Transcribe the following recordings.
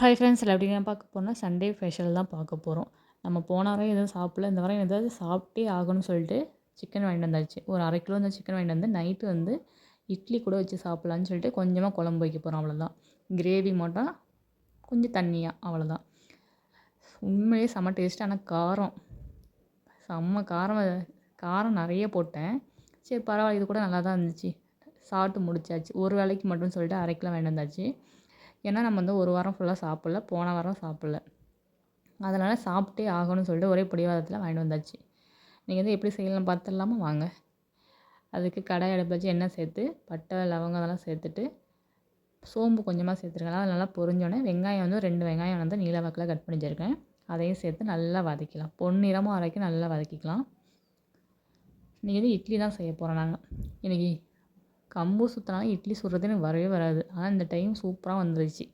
Hi friends எப்படிங்க பார்க்க போனால் சண்டே ஃபெஷல் தான் பார்க்க போகிறோம் நம்ம போன வாரம் எதுவும் சாப்பிடல. இந்த வாரம் எதாவது சாப்பிட்டே ஆகணும்னு சொல்லிட்டு சிக்கன் வாங்கிட்டு வந்தாச்சு. ஒரு அரை கிலோ இந்த சிக்கன் வாங்கிட்டு வந்து நைட்டு வந்து இட்லி கூட வச்சு சாப்பிட்லான்னு சொல்லிட்டு கொஞ்சமாக குழம்பு வைக்க போகிறோம் அவ்வளோதான் கிரேவி மட்டும் கொஞ்சம் தண்ணியாக அவ்வளோதான் உண்மையிலே செம்ம டேஸ்ட் ஆனால் காரம். செம்ம காரம் காரம் நிறைய போட்டேன். சரி பரவாயில்ல இது கூட நல்லா தான் இருந்துச்சு. சாப்பிட்டு முடிச்சாச்சு. ஒரு வேளைக்கு மட்டும் சொல்லிட்டு அரை கிலோ வாங்கிட்டு வந்தாச்சு. ஏன்னா நம்ம வந்து ஒரு வாரம் ஃபுல்லாக சாப்பிட்ல போன வாரம் சாப்பிட்ல. அதனால் சாப்பிட்டே ஆகணும்னு சொல்லிட்டு ஒரே பிடிவாதத்தில் வாங்கிட்டு வந்தாச்சு. நீங்கள் வந்து எப்படி செய்யலாம் பார்த்துடலாமா? வாங்க. அதுக்கு கடாய் அடுப்பு என்ன எண்ணெய் சேர்த்து பட்டை லவங்கம் அதெல்லாம் சேர்த்துட்டு சோம்பு கொஞ்சமாக சேர்த்துருக்கேன். அது நல்லா பொரிஞ்சோடனே வெங்காயம் வந்து ரெண்டு வெங்காயம் வந்து நீல வாக்கில் கட் பண்ணி வச்சுருக்கேன். அதையும் சேர்த்து நல்லா வதக்கிக்கலாம். பொன்னிறமாக வரைக்கும் நல்லா வதக்கிக்கலாம். இன்றைக்கி வந்து இட்லி தான் செய்ய போகிறோம் நாங்கள் இன்றைக்கி கம்பு சுற்றினாலும் இட்லி சுடுறது எனக்கு வரவே வராது. ஆனால் இந்த டைம் சூப்பராக வந்துருச்சு.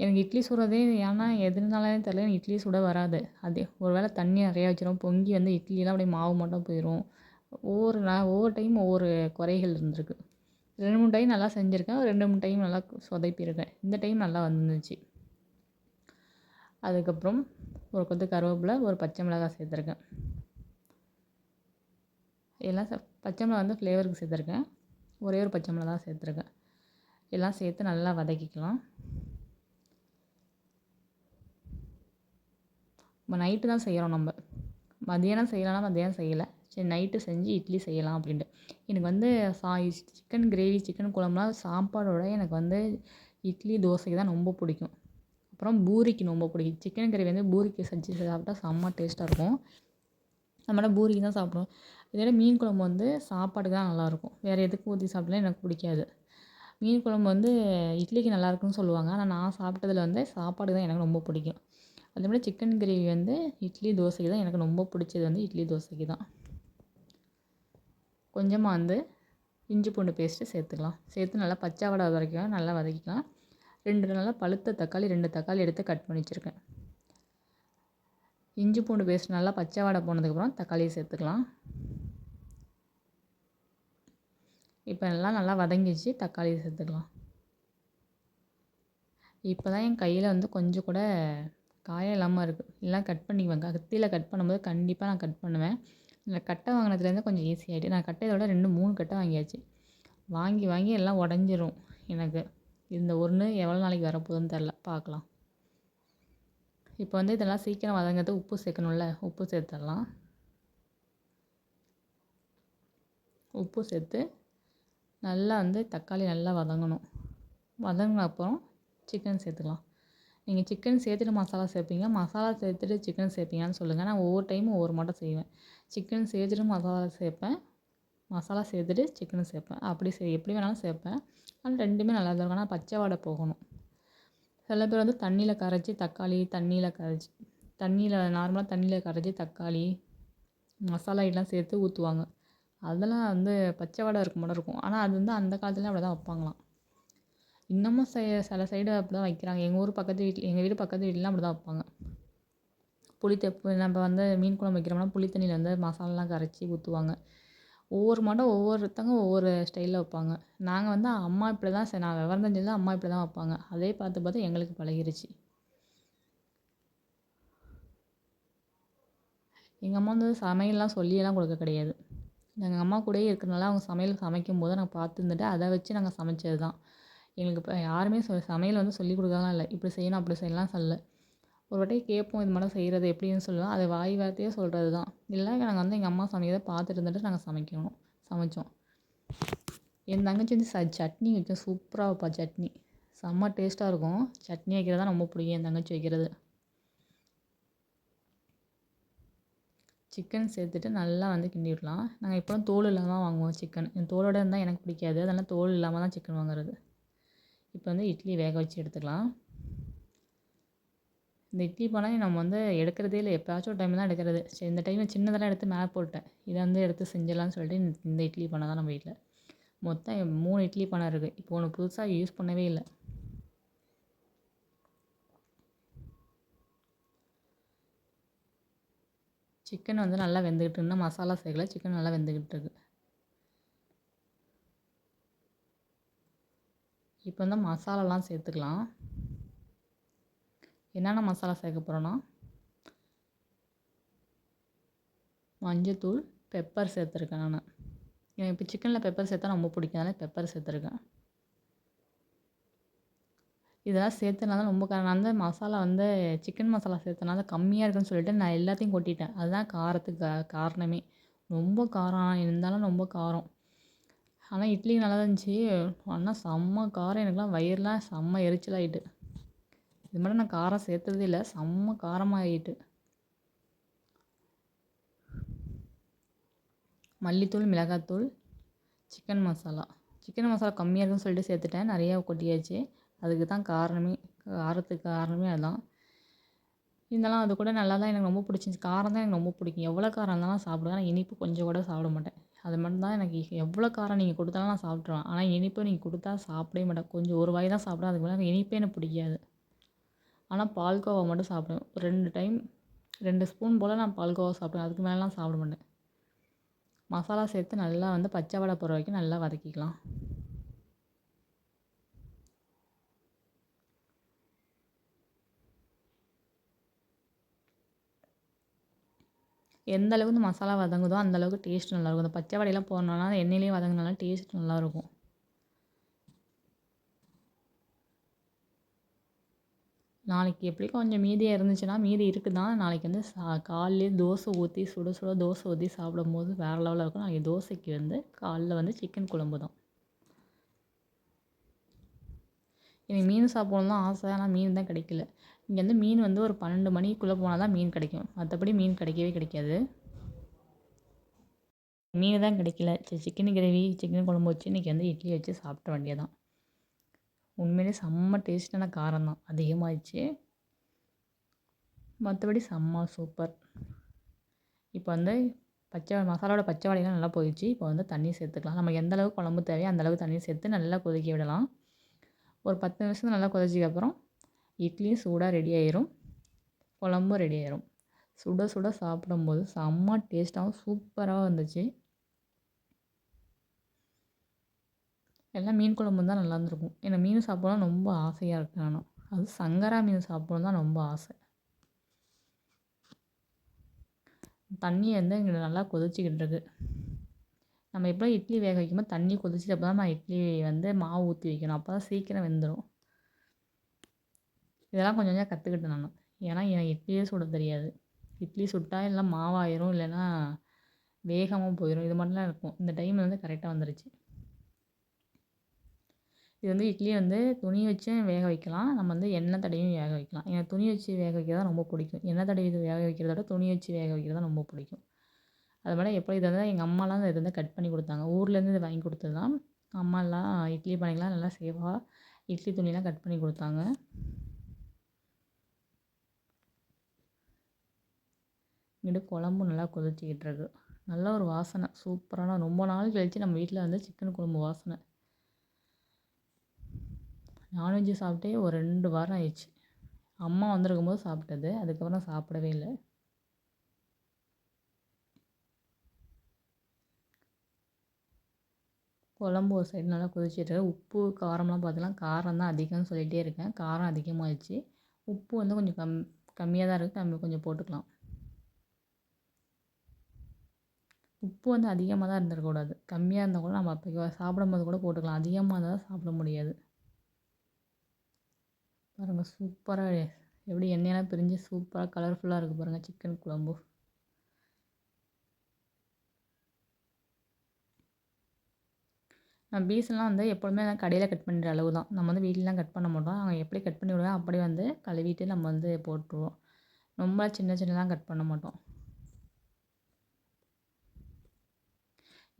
எனக்கு இட்லி சுடுறதே ஏன்னா எதுனாலே தெரில எனக்கு இட்லி சுட வராது. அதே ஒரு வேளை தண்ணி நிறையா வச்சிடும் பொங்கி வந்து இட்லிலாம் அப்படியே மாவு மட்டும் போயிடும் ஒவ்வொரு நான் ஒவ்வொரு டைம் ஒவ்வொரு குறைகள் இருந்திருக்கு. ரெண்டு மூணு டைம் நல்லா செஞ்சுருக்கேன். ரெண்டு மூணு டைம் நல்லா சொதைப்பியிருக்கேன். இந்த டைம் நல்லா வந்துருந்துச்சு அதுக்கப்புறம் ஒரு கொத்து கருவேப்பிலை ஒரு பச்சை மிளகாய் சேர்த்துருக்கேன். எல்லாம் பச்சை மிளகா வந்து ஃப்ளேவருக்கு சேர்த்துருக்கேன். ஒரே ஒரு பச்சை மிளகா சேர்த்துருக்கேன். எல்லாம் சேர்த்து நல்லா வதக்கிக்கலாம். இப்போ நைட்டு தான் செய்கிறோம் நம்ம. மதியானம் செய்யலாம்னா மதியானம் செய்யலை. சரி நைட்டு செஞ்சு இட்லி செய்யலாம் அப்படின்ட்டு. எனக்கு வந்து சா சிக்கன் கிரேவி சிக்கன் குழம்புலாம் சாப்பாடோட எனக்கு வந்து இட்லி தோசைக்கு தான் ரொம்ப பிடிக்கும். அப்புறம் பூரிக்கு ரொம்ப பிடிக்கும். சிக்கன் கிரேவி வந்து பூரிக்கு செஞ்சு சாப்பிட்டா செம்ம டேஸ்ட்டாக இருக்கும். நம்மளால் பூரிக்கு தான் சாப்பிடுவோம். இதோட மீன் குழம்பு வந்து சாப்பாடுக்கு தான் நல்லாயிருக்கும். வேறு எதுக்கு ஊற்றி சாப்பிட்டாலும் எனக்கு பிடிக்காது. மீன் குழம்பு வந்து இட்லிக்கு நல்லாயிருக்குன்னு சொல்லுவாங்க. ஆனால் நான் சாப்பிட்டதுல வந்து சாப்பாடு தான் எனக்கு ரொம்ப பிடிக்கும். அதே மாதிரி சிக்கன் கிரேவி வந்து இட்லி தோசைக்கு தான் எனக்கு ரொம்ப பிடிச்சது வந்து இட்லி தோசைக்கு தான். கொஞ்சமாக வந்து இஞ்சி பூண்டு பேஸ்ட்டு சேர்த்துக்கலாம். சேர்த்து நல்லா பச்சை வடை வரைக்கும் நல்லா வதக்கிக்கலாம். ரெண்டு நல்லா பழுத்த தக்காளி ரெண்டு தக்காளி எடுத்து கட் பண்ணி வச்சுருக்கேன். இஞ்சி பூண்டு பேஸ்ட் நல்லா பச்சை வடை போனதுக்கப்புறம் தக்காளியை சேர்த்துக்கலாம். இப்போ எல்லாம் நல்லா வதங்கிச்சு தக்காளி சேர்த்துக்கலாம். இப்போ தான் என் கையில் வந்து கொஞ்சம் கூட காயம் இல்லாமல் இருக்குது எல்லாம் கட் பண்ணிக்குவேன். கத்தியில் கட் பண்ணும்போது கண்டிப்பாக நான் கட் பண்ணுவேன். இந்த கட்டை வாங்கினதுலேருந்து கொஞ்சம் ஈஸியாகிட்டு நான் கட்டையை விட ரெண்டு மூணு கட்டை வாங்கியாச்சு. வாங்கி வாங்கி எல்லாம் உடஞ்சிரும் எனக்கு. இந்த ஒன்று எவ்வளோ நாளைக்கு வரப்போகுதுன்னு தெரில பார்க்கலாம். இப்போ வந்து இதெல்லாம் சீக்கிரம் வதங்கிறது உப்பு சேர்க்கணும்ல. உப்பு சேர்த்துடலாம். உப்பு சேர்த்து நல்லா வந்து தக்காளி நல்லா வதங்கணும். வதங்கின அப்புறம் சிக்கன் சேர்த்துக்கலாம். நீங்கள் சிக்கன் சேர்த்துட்டு மசாலா சேர்ப்பீங்க. மசாலா சேர்த்துட்டு சிக்கன் சேர்ப்பீங்கன்னு சொல்லுங்கள் நான் ஒவ்வொரு டைமும் ஒவ்வொரு மட்டும் செய்வேன். சிக்கன் சேர்த்துட்டு மசாலா சேர்ப்பேன். மசாலா சேர்த்துட்டு சிக்கன் சேர்ப்பேன். அப்படி செய் எப்படி வேணாலும் சேர்ப்பேன். ஆனால் ரெண்டுமே நல்லா தான் இருக்கும். ஆனால் பச்சை வாடை போகணும். சில பேர் வந்து தண்ணியில் கரைச்சி தக்காளி தண்ணியில் கரைச்சி தண்ணியில் நார்மலாக தண்ணியில் கரைச்சி தக்காளி மசாலா எல்லாம் சேர்த்து ஊற்றுவாங்க அதெல்லாம் வந்து பச்சை வாடை இருக்க மாட்டம் இருக்கும். ஆனால் அது வந்து அந்த காலத்துலேயும் அப்படி தான் வைப்பாங்களாம். இன்னமும் செ சில சைடு அப்படி தான் வைக்கிறாங்க. எங்கள் ஊர் பக்கத்து வீட்டில் எங்கள் வீடு பக்கத்து வீட்லலாம் அப்படி தான் வைப்பாங்க புளித்தப்பு நம்ம வந்து மீன் குழம்பு வைக்கிறோம்னா புளி தண்ணியில் வந்து மசாலாலாம் கரைச்சி ஊற்றுவாங்க ஒவ்வொரு மாட்டம் ஒவ்வொருத்தங்க ஒவ்வொரு ஸ்டைலில் வைப்பாங்க. நாங்கள் வந்து அம்மா இப்படி தான் நான் விவரம் தெரிஞ்சது அம்மா இப்படி தான் வைப்பாங்க. அதே பார்த்து பார்த்து எங்களுக்கு பழகிருச்சு. எங்கள் அம்மா வந்து சமையல்லாம் சொல்லியெல்லாம் கொடுக்க கிடையாது. எங்கள் அம்மா கூடயே இருக்கிறனால அவங்க சமையல் சமைக்கும்போது நான் பார்த்துருந்துட்டு அதை வச்சு நாங்கள் சமைச்சது தான். எங்களுக்கு இப்போ யாருமே சொ சமையல் வந்து சொல்லிக் கொடுக்கலாம் இல்லை. இப்படி செய்யணும் அப்படி செய்யலாம் சொல்லலை. ஒரு வாட்டி கேட்போம் இது மாதிரி செய்கிறது எப்படின்னு சொல்லுவோம். அதை வாய் வார்த்தையே சொல்கிறது தான். இல்லை நாங்கள் வந்து எங்கள் அம்மா சமைக்கிறத பார்த்துட்டு இருந்துட்டு நாங்கள் சமைக்கணும். சமைச்சோம். என் தங்கச்சி வந்து ச சட்னி வைக்கும். சூப்பராக வைப்பா சட்னி. செம்ம டேஸ்ட்டாக இருக்கும். சட்னி வைக்கிறது தான் ரொம்ப பிடிக்கும் என் தங்கச்சி வைக்கிறது. சிக்கன் சேர்த்துட்டு நல்லா வந்து கிண்டி விடலாம் நாங்கள் எப்போவும் தோல் இல்லாமல் தான் வாங்குவோம் சிக்கன் தோலோடு இருந்தால் எனக்கு பிடிக்காது. அதனால் தோல் இல்லாமல் தான் சிக்கன் வாங்குறது. இப்போ வந்து இட்லி வேக வச்சு எடுத்துக்கலாம். இந்த இட்லி பானை நம்ம வந்து எடுக்கிறதே இல்லை. எப்போயாச்சும் ஒரு டைம் தான் எடுக்கிறது. சரி இந்த டைம் சின்னதெல்லாம் எடுத்து மேலே போட்டேன் இதை வந்து எடுத்து செஞ்சிடலான்னு சொல்லிட்டு இந்த இட்லி பானை தான் நம்ம வீட்டில் மொத்தம் மூணு இட்லி பானை இருக்குது இப்போ ஒன்று புதுசாக யூஸ் பண்ணவே இல்லை. சிக்கன் வந்து நல்லா வெந்துக்கிட்டு இருந்தால் மசாலா சேர்க்கல சிக்கன் நல்லா வெந்துக்கிட்டு இருக்கு. இப்போ வந்து மசாலாலாம் சேர்த்துக்கலாம். என்னென்ன மசாலா சேர்க்க போகிறோன்னா மஞ்சத்தூள் பெப்பர் சேர்த்துருக்கேன் நான். எனக்கு இப்போ சிக்கனில் பெப்பர் சேர்த்தா ரொம்ப பிடிக்கும் அதனால் பெப்பர் சேர்த்துருக்கேன். இதெல்லாம் சேர்த்தனால ரொம்ப கா நான் வந்து மசாலா வந்து சிக்கன் மசாலா சேர்த்தனால கம்மியாக இருக்குன்னு சொல்லிட்டு நான் எல்லாத்தையும் கொட்டிட்டேன். அதுதான் காரத்துக்கு காரணமே. ரொம்ப காரம் இருந்தாலும் ரொம்ப காரம். ஆனால் இட்லி நல்லா தான் இருந்துச்சு ஆனால் செம்ம காரம். எனக்குலாம் வயிறுலாம் செம்ம எரிச்சலாகிட்டு இது மட்டும் நான் காரம் சேர்த்ததே இல்லை செம்ம காரமாகிட்டு மல்லித்தூள் மிளகாத்தூள் சிக்கன் மசாலா. சிக்கன் மசாலா கம்மியாக இருக்குன்னு சொல்லிட்டு சேர்த்துட்டேன். நிறையா கொட்டியாச்சு. அதுக்கு தான் காரணமே காரத்துக்கு காரணமே அதுதான் இருந்தாலும் அது கூட நல்லா தான் எனக்கு ரொம்ப பிடிச்சிருந்துச்சி. காரம் தான் எனக்கு ரொம்ப பிடிக்கும். எவ்வளோ காரம் இருந்தாலும் சாப்பிடுவேன். ஆனால் இனிப்பு கொஞ்சம் கூட சாப்பிட மாட்டேன். அது மட்டும் தான் எனக்கு எவ்வளோ காரம் நீங்கள் கொடுத்தாலும் நான் சாப்பிட்ருவேன் ஆனால் இனிப்பு நீங்கள் கொடுத்தா சாப்பிடவே மாட்டேன். கொஞ்சம் ஒரு வாய் தான் சாப்பிடுவேன். அதுக்கு மேலே இனிப்பே எனக்கு பிடிக்காது. ஆனால் பால்கோவா மட்டும் சாப்பிடுவேன். ஒரு ரெண்டு டைம் ரெண்டு ஸ்பூன் போல் நான் பால்கோவா சாப்பிடுவேன். அதுக்கு மேலேலாம் சாப்பிட மாட்டேன். மசாலா சேர்த்து நல்லா வந்து பச்சை வடை போகிற வரைக்கும் நல்லா வதக்கிக்கலாம். எந்த அளவுக்கு இந்த மசாலா வதங்குதோ அந்த அளவுக்கு டேஸ்ட் நல்லாயிருக்கும். இந்த பச்சை வடையெல்லாம் போடணுன்னா எண்ணெயிலேயே வதங்கினாலும் டேஸ்ட் நல்லாயிருக்கும். நாளைக்கு எப்படி கொஞ்சம் மீதியாக இருந்துச்சுன்னா மீதி இருக்குது தான் நாளைக்கு வந்து சா காலையிலே தோசை ஊற்றி சுட சுட தோசை ஊற்றி சாப்பிடும்போது வேறு லெவலில் இருக்கும். நாளைக்கு தோசைக்கு வந்து காலைல வந்து சிக்கன் குழம்பு தான். எனக்கு மீன் சாப்பிடணும் தான் ஆசை ஆனால் மீன் தான் கிடைக்கல. இங்கே வந்து மீன் வந்து ஒரு பன்னெண்டு மணிக்குள்ளே போனால் தான் மீன் கிடைக்கும். மற்றபடி மீன் கிடைக்கவே கிடைக்காது. மீன் தான் கிடைக்கல. சரி சிக்கன் கிரேவி சிக்கன் குழம்பு வச்சு இன்றைக்கி வந்து இட்லி வச்சு சாப்பிட வேண்டியதான் உண்மையிலே செம்ம டேஸ்ட்டான காரம் தான். அதிகமாகிடுச்சு மற்றபடி செம்ம சூப்பர் இப்போ வந்து பச்சை மசாலாவோட பச்சை வாடையெல்லாம் நல்லா போயிடுச்சு. இப்போ வந்து தண்ணி சேர்த்துக்கலாம். நம்ம எந்த அளவுக்கு குழம்பு தேவையோ அந்த அளவுக்கு தண்ணி சேர்த்து நல்லா கொதிக்க விடலாம். ஒரு பத்து நிமிஷம் நல்லா கொதிச்சதுக்கப்புறம் இட்லியும் சூடாக ரெடி ஆயிரும். குழம்பும் ரெடி ஆயிரும். சுட சுட சாப்பிடும்போது செம்ம டேஸ்ட்டாகவும் சூப்பராக வந்துச்சு. எல்லாம் மீன் குழம்பு தான் நல்லா இருந்திருக்கும். எனக்கு மீன் சாப்பிடலாம் ரொம்ப ஆசையாக இருக்கு ஆனால் அது சங்கரா மீன் சாப்பிடணும் தான் ரொம்ப ஆசை. தண்ணி வந்து இங்கே நல்லா கொதிச்சிக்கிட்டு இருக்கு. நம்ம எப்போ இட்லி வேக வைக்கும்போது தண்ணி கொதிச்சிட்டு அப்போ தான் நான் இட்லி வந்து மாவு ஊற்றி வைக்கணும். அப்போ தான் சீக்கிரம் வெந்துடும் இதெல்லாம் கொஞ்சம் கொஞ்சம் கற்றுக்கிட்டேன் நான். ஏன்னா எனக்கு இட்லியே சுட தெரியாது. இட்லி சுட்டால் இல்லை மாவாயிரும் இல்லைன்னா வேகமாக போயிடும் இது மட்டும்லாம் இருக்கும். இந்த டைம் வந்து கரெக்டாக வந்துருச்சு. இது வந்து இட்லி வந்து துணி வச்சும் வேக வைக்கலாம். நம்ம வந்து எண்ணெய் தடவியும் வேக வைக்கலாம். எனக்கு துணி வச்சு வேக வைக்கிறது தான் ரொம்ப பிடிக்கும். எண்ணெய் தடவி வேக வைக்கிறத விட துணி வச்சு வேக வைக்கிறது தான் ரொம்ப பிடிக்கும். அது மாதிரி எப்படி இதை வந்து எங்கள் அம்மாலாம் இது வந்து கட் பண்ணி கொடுத்தாங்க. ஊர்லேருந்து இது வாங்கி கொடுத்தது தான் அம்மாலாம் இட்லி பண்ணிக்கலாம். நல்லா சேஃபாக இட்லி துணிலாம் கட் பண்ணி கொடுத்தாங்க. இங்கிட்டு குழம்பு நல்லா கொதிச்சிக்கிட்டு இருக்கு நல்ல ஒரு வாசனை சூப்பரான ரொம்ப நாள் கழித்து நம்ம வீட்டில் வந்து சிக்கன் குழம்பு வாசனை. நான்வெஜ்ஜு சாப்பிட்டே ஒரு ரெண்டு வாரம் ஆயிடுச்சு. அம்மா வந்திருக்கும் போது சாப்பிட்டது அதுக்கப்புறம் சாப்பிடவே இல்லை. குழம்பு ஒரு சைடு நல்லா கொதிச்சிட்டு உப்பு காரம்லாம் பார்த்தீங்கன்னா காரம் தான் அதிகம்னு சொல்லிகிட்டே இருக்கேன். காரம் அதிகமாகிடுச்சு உப்பு வந்து கொஞ்சம் கம் கம்மியாக தான் இருக்குது நம்ம கொஞ்சம் போட்டுக்கலாம். உப்பு வந்து அதிகமாக தான் இருந்துடக்கூடாது கம்மியாக இருந்தால் கூட நம்ம அப்போ சாப்பிடும்போது கூட போட்டுக்கலாம். அதிகமாக இருந்தால் தான் சாப்பிட முடியாது. பாருங்கள் சூப்பராக எப்படி எண்ணெயெல்லாம் பிரிஞ்சு சூப்பராக கலர்ஃபுல்லாக இருக்குது பாருங்கள் சிக்கன் குழம்பு. நான் பீஸ்லாம் வந்து எப்பொழுதுமே நான் கடையில் கட் பண்ணுற அளவு தான். நம்ம வந்து வீட்டிலலாம் கட் பண்ண மாட்டோம். அவங்க எப்படி கட் பண்ணி விடுவேன் அப்படியே வந்து கழுவிட்டு நம்ம வந்து போட்டுருவோம். ரொம்ப சின்ன சின்னதாக கட் பண்ண மாட்டோம்.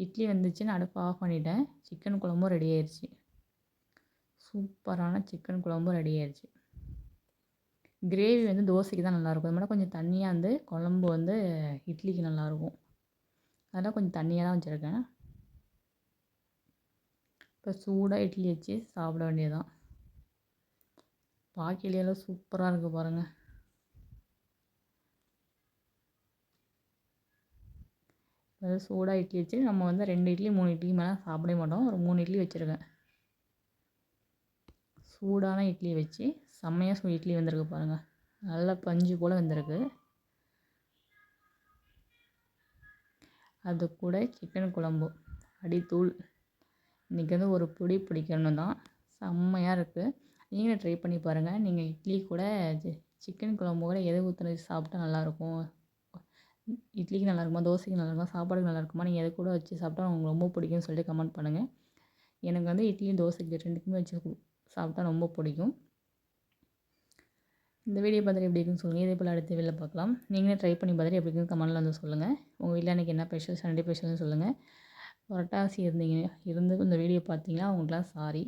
இட்லி வந்துச்சு நான் அடுப்பு ஆஃப் பண்ணிட்டேன். சிக்கன் குழம்பும் ரெடி ஆயிடுச்சு சூப்பரான சிக்கன் குழம்பும் ரெடி ஆயிடுச்சு கிரேவி வந்து தோசைக்கு தான் நல்லாயிருக்கும். அது மட்டும் கொஞ்சம் தண்ணியாக வந்து குழம்பு வந்து இட்லிக்கு நல்லாயிருக்கும். அதெல்லாம் கொஞ்சம் தண்ணியாக தான் வச்சுருக்கேன். இப்போ சூடாக இட்லி வச்சு சாப்பிட வேண்டியதுதான். பாக்கிலையெல்லாம் சூப்பராக இருக்குது பாருங்கள் அதாவது சூடாக இட்லி வச்சு நம்ம வந்து ரெண்டு இட்லி மூணு இட்லி மேலே சாப்பிடவே மாட்டோம். ஒரு மூணு இட்லி வச்சுருக்கேன். சூடான இட்லி வச்சு செம்மையாக சூ இட்லி வந்திருக்கு பாருங்கள் நல்லா பஞ்சு போல் வந்திருக்கு. அது கூட சிக்கன் குழம்பு அடித்தூள். இன்றைக்கி வந்து ஒரு பொடி பிடிக்கணும் தான். செம்மையாக இருக்குது நீங்களும் ட்ரை பண்ணி பாருங்கள் நீங்கள் இட்லி கூட சிக்கன் குழம்பு கூட எதை ஊற்றுனது சாப்பிட்டா நல்லாயிருக்கும் இட்லிக்கு நல்லா இருக்குமா தோசைக்கு நல்லா இருக்குமா சாப்பாடுக்கு நல்லா இருக்குமா நீங்கள் எதை கூட வச்சு சாப்பிட்டா உங்களுக்கு ரொம்ப பிடிக்கும்னு சொல்லிட்டு கமெண்ட் பண்ணுங்கள் எனக்கு வந்து இட்லியும் தோசைக்கு ரெண்டுக்குமே வச்சு சாப்பிட்டா ரொம்ப பிடிக்கும். இந்த வீடியோ பார்த்துட்டு எப்படி இருக்குன்னு சொல்லுங்கள் இதே போல் அடுத்த வீடியோவில் பார்க்கலாம். நீங்களே ட்ரை பண்ணி பார்த்துட்டு எப்படி இருக்குன்னு கமெண்ட்டில் வந்து சொல்லுங்கள் உங்கள் வீட்டில் அன்றைக்கி என்ன ஸ்பெஷல் சண்டே ஸ்பெஷல்னு சொல்லுங்கள் புரட்டாசி இருந்தீங்க இருந்து இந்த வீடியோ பார்த்தீங்கன்னா அவங்களுக்குலாம் சாரி